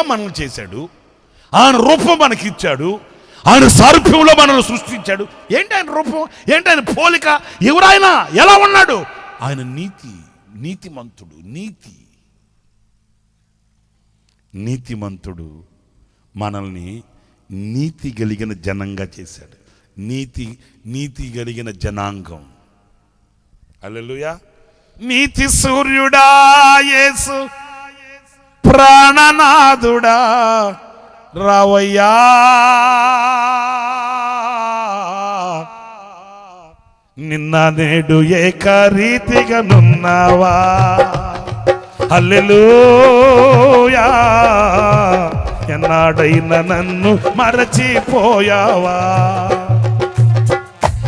మనల్ని చేశాడు. ఆయన రూపం మనకి ఇచ్చాడు. ఆయన సారూప్యంలో మనల్ని సృష్టించాడు. ఏంటి ఆయన రూపం? ఏంటి ఆయన పోలిక? ఎవరాయన ఎలా ఉన్నాడు? ఆయన నీతి నీతిమంతుడు నీతి. నీతిమంతుడు మనల్ని నీతి కలిగిన జనంగా చేశాడు. నీతి నీతి కలిగిన జనాంగం. అల్లెలుయా నీతి సూర్యుడా యేసు. ప్రాణనాథుడా రావయ్యా. నిన్న నేడు ఏకరీతిగా నున్నావా? అల్లెలుయా ఎన్నాడైనా నన్ను మరచిపోయావా?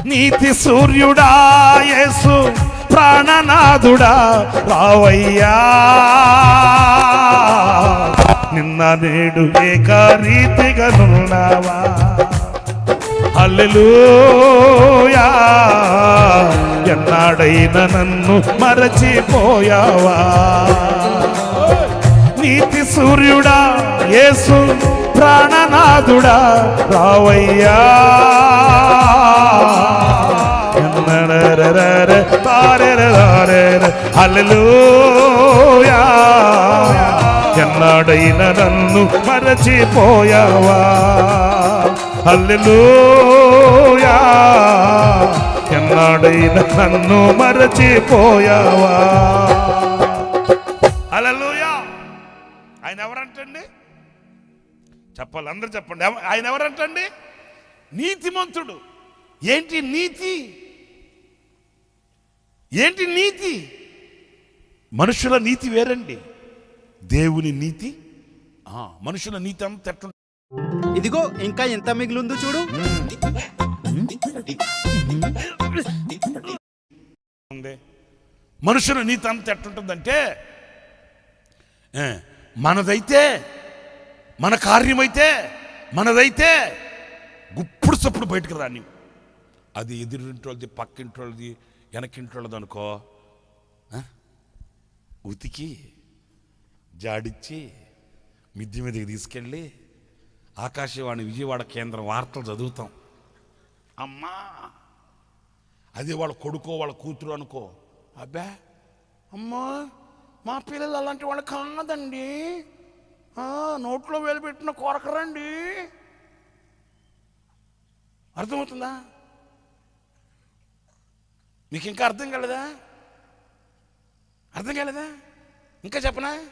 నీతి సూర్యుడా యేసు ప్రాణనాథుడా రావయ్యా. నిన్న నేడు ఏకరీతిగా నున్నావా? హల్లెలూయా. ఎన్నాడైనా నన్ను మరచిపోయావా? నీతి సూర్యుడా యేసు ప్రాణనాథుడా రావయ్యా. హల్లెలూయా. నాడైన నన్ను మరచిపోయావా? హల్లెలూయా. ఎన్నాడైన నన్ను మరచిపోయావా? అలలుయా ఆయన ఎవరంటండి? చెప్పాలి అందరూ చెప్పండి. ఆయన ఎవరంటండి? నీతిమంతుడు. ఏంటి నీతి? ఏంటి నీతి? మనుషుల నీతి వేరండి. దేవుని నీతి? ఆ, మనుషుల నీతి అంత ఎట్లా ఇదిగో ఇంకా ఎంత మిగిలిందో చూడు. మనుషుల నీతి అంత ఎట్లుంటుందంటే మనదైతే మన కార్యమైతే మనదైతే గుప్పుడు చప్పుడు బయటకు రాని అది ఎదురింటోళ్ళది పక్కింటోళ్ళది వెనకింటోళ్ళది అనుకో ఆ, ఉతికి జాడిచ్చి మిద్ది మీదకి తీసుకెళ్ళి ఆకాశవాణి విజయవాడ కేంద్రం వార్తలు చదువుతాం. అమ్మా! అది వాళ్ళ కొడుకో వాళ్ళ కూతురు అనుకో. అబ్బా! అమ్మా! మా పిల్లలు అలాంటి వాళ్ళు కాదండి. నోట్లో వేలుపెట్టిన కొరకరండి. అర్థమవుతుందా? మీకు ఇంకా అర్థం కాలేదా? అర్థం కాలేదా? ఇంకా చెప్పనా?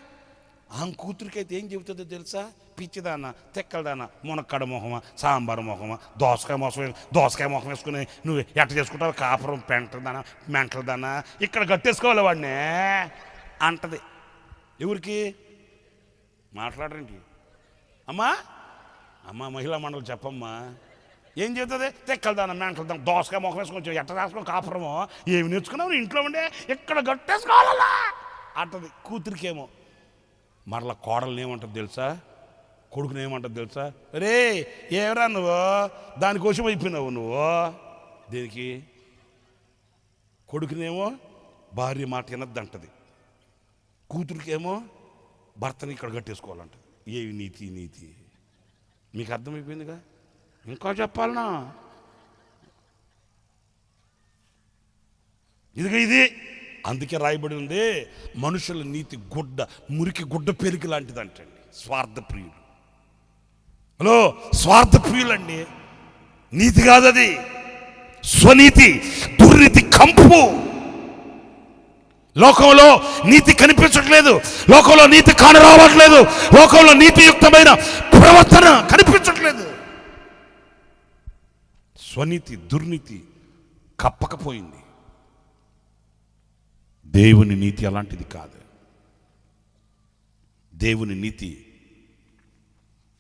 ఆమె కూతురికైతే ఏం చెబుతుందో తెలుసా? పిచ్చిదాన తెక్కలదాన మునక్కడ మొహమా సాంబార్ మొహమా దోసకాయ మొహం దోసకాయ మొహం వేసుకుని నువ్వు ఎట్ట చేసుకుంటావు కాపురం పెంటదానా మెంటలదానా ఇక్కడ కట్టేసుకోవాలి వాడిని. అంటది. ఎవరికి? మాట్లాడరండి అమ్మా? అమ్మా మహిళా మండలి చెప్పమ్మా. ఏం చెబుతుంది? తెక్కలదాన మెంటలదాన దోసకాయ మొహం వేసుకొని ఎట్ట రాసుకొని కాపురమో? ఏమి నేర్చుకున్నావు? ఇంట్లో ఉండే ఇక్కడ కట్టేసుకోవాలా అంటది. కూతురికేమో. మరల కోడల్ని ఏమంటారు తెలుసా? కొడుకుని ఏమంటారు తెలుసా? రే ఏవరా నువ్వు? దానికోసం అయిపోయినావు నువ్వు. దీనికి? కొడుకునేమో భార్య మాట వినద్దంటది. కూతురికేమో భర్తని ఇక్కడ కట్టేసుకోవాలంటది. ఏవి నీతి నీతి? మీకు అర్థమైపోయిందిగా? ఇంకా చెప్పాలనా? ఇదిగా ఇది. అందుకే రాయబడి ఉంది మనుషుల నీతి గుడ్డ మురికి గుడ్డ పెరికి లాంటిది అంటండి స్వార్థ ప్రియులు హలో స్వార్థ ప్రియులండి. నీతి కాదది. స్వనీతి దుర్నీతి కంపు. లోకంలో నీతి కనిపించట్లేదు. లోకంలో నీతి కానరావట్లేదు లోకంలో నీతియుక్తమైన ప్రవర్తన కనిపించట్లేదు. స్వనీతి దుర్నీతి కప్పకపోయింది. దేవుని నీతి అలాంటిది కాదు. దేవుని నీతి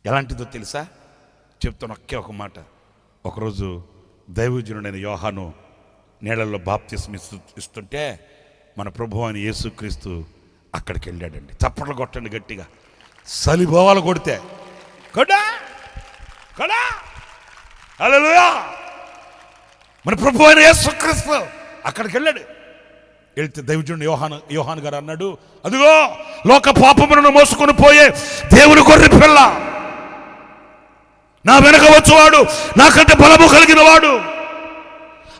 ఎలాంటిదో తెలుసా? చెప్తాను ఒకే ఒక మాట. ఒకరోజు దైవజనుడైన యోహాను నీళ్ళల్లో బాప్తిస్మ ఇస్తుంటే మన ప్రభు అని యేసుక్రీస్తు అక్కడికి వెళ్ళాడండి చప్పట్లు కొట్టండి గట్టిగా. సలిభోవాలు కొడితే. కొడా కొడా హల్లెలూయా! మన ప్రభు అయిన యేసుక్రీస్తు అక్కడికి వెళ్ళాడు వెళ్తే దైవజుడు యోహాన్ యోహాన్ గారు అన్నాడు అదిగో లోక పాపములను మోసుకొని పోయే దేవుని గొర్రె పిల్ల. నా వెనక వచ్చేవాడు నాకంటే బలము కలిగిన వాడు.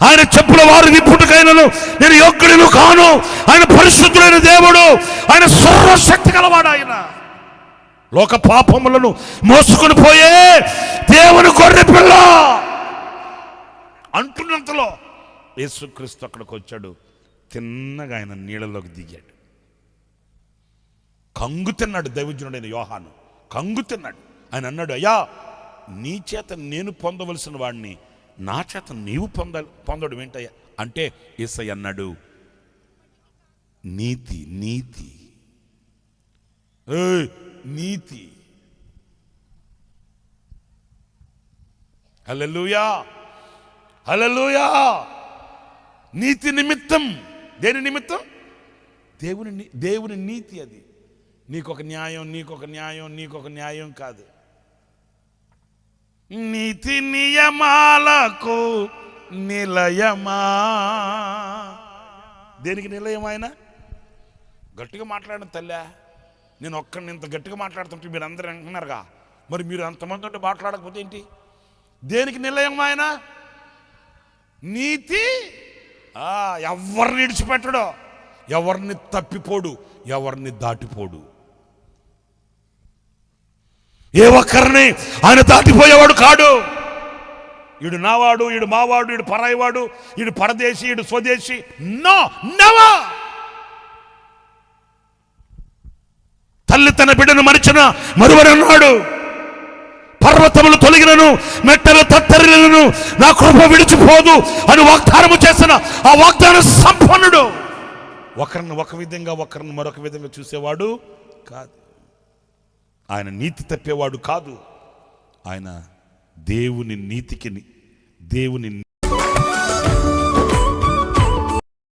ఆయన చెప్పుల వారు విప్పుటకైనను నేను యోగ్యుడిను కాను. ఆయన పరిశుద్ధుడైన దేవుడు ఆయన సర్వశక్తి గలవాడు ఆయన. లోక పాపములను మోసుకొని పోయే దేవుని గొర్రె పిల్ల. అంటున్నంతలో యేసుక్రీస్తు అక్కడికి వచ్చాడు. తిన్నగా ఆయన నీళ్ళలోకి దిగాడు. కంగు తిన్నాడు దైవజనుడైన యోహాను. కంగు తిన్నాడు. ఆయన అన్నాడు అయ్యా నీ చేత నేను పొందవలసిన వాడిని నా చేత నీవు పొంద పొందడం ఏంటయ్యా? అంటే ఏసై అన్నాడు నీతి నీతి. ఏయ్, నీతి. హలలుయా హలలుయా నీతి నిమిత్తం దేని నిమిత్తం? దేవుని దేవుని నీతి అది. నీకొక న్యాయం నీకొక న్యాయం నీకొక న్యాయం కాదు. నీతి నియమాలకు నిలయమా? దేనికి నిలయం ఆయన? గట్టిగా మాట్లాడిన తల్లా. నేను ఒక్కడిని ఇంత గట్టిగా మాట్లాడుతుంటే మీరు అందరూ అంటున్నారుగా మరి మీరు అంతమంది ఉంటే మాట్లాడకపోతే ఏంటి? దేనికి నిలయం ఆయన? నీతి ఎవరిని విడిచిపెట్టడు? ఎవరిని తప్పిపోడు ఎవరిని దాటిపోడు. ఏ ఒక్కరిని ఆయన దాటిపోయేవాడు కాడు. ఈడు నావాడు ఈడు మావాడు ఈడు పరాయివాడు ఈడు పరదేశి ఈడు స్వదేశీ. నో నవా తల్లి తన బిడ్డను మరిచిన మరువరన్నాడు పర్వతములు తొలగినను మెట్టలు తత్తరిలను నా కృప విడిచిపోదు అని వాగ్దానము చేసిన ఆ వాగ్దాన సంపన్నుడు. ఒకరిని ఒక విధంగా ఒకరిని మరొక విధంగా చూసేవాడు కాదు. ఆయన నీతి తప్పేవాడు కాదు. ఆయన దేవుని నీతికి దేవుని